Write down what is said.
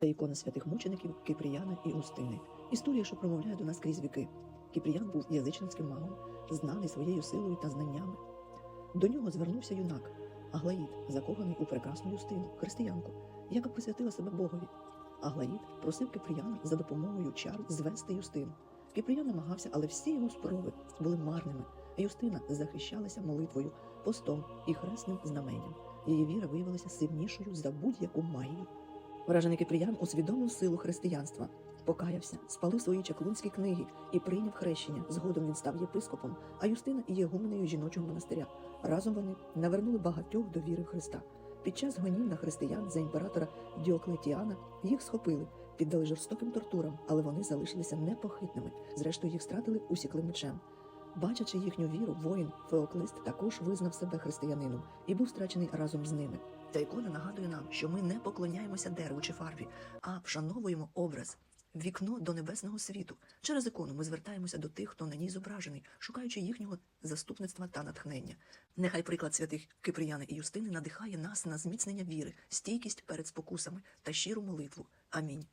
та ікона святих мучеників Кипріяна і Устини. Історія, що промовляє до нас крізь віки. Кипріян був язичницьким магом, знаний своєю силою та знаннями. До нього звернувся юнак, Аглаїд, закоханий у прекрасну Юстину, християнку, яка присвятила себе Богові. Аглаїд просив Кипріяна за допомогою чар звести Юстину. Кипріян намагався, але всі його спроби були марними. Юстина захищалася молитвою, постом і хресним знаменням. Її віра виявилася сильнішою за будь-яку магію. Вражений Кипріян усвідомив силу християнства, покаявся, спалив свої чаклунські книги і прийняв хрещення. Згодом він став єпископом, а Юстина і єгуменею жіночого монастиря. Разом вони навернули багатьох до віри Христа. Під час гонів на християн за імператора Діоклетіана їх схопили, піддали жорстоким тортурам, але вони залишилися непохитними. Зрештою, їх стратили, усікли мечем. Бачачи їхню віру, воїн Феоклист також визнав себе християнином і був страчений разом з ними. Ця ікона нагадує нам, що ми не поклоняємося дереву чи фарбі, а вшановуємо образ. Вікно до небесного світу. Через ікону ми звертаємося до тих, хто на ній зображений, шукаючи їхнього заступництва та натхнення. Нехай приклад святих Киприяни і Юстини надихає нас на зміцнення віри, стійкість перед спокусами та щиру молитву. Амінь.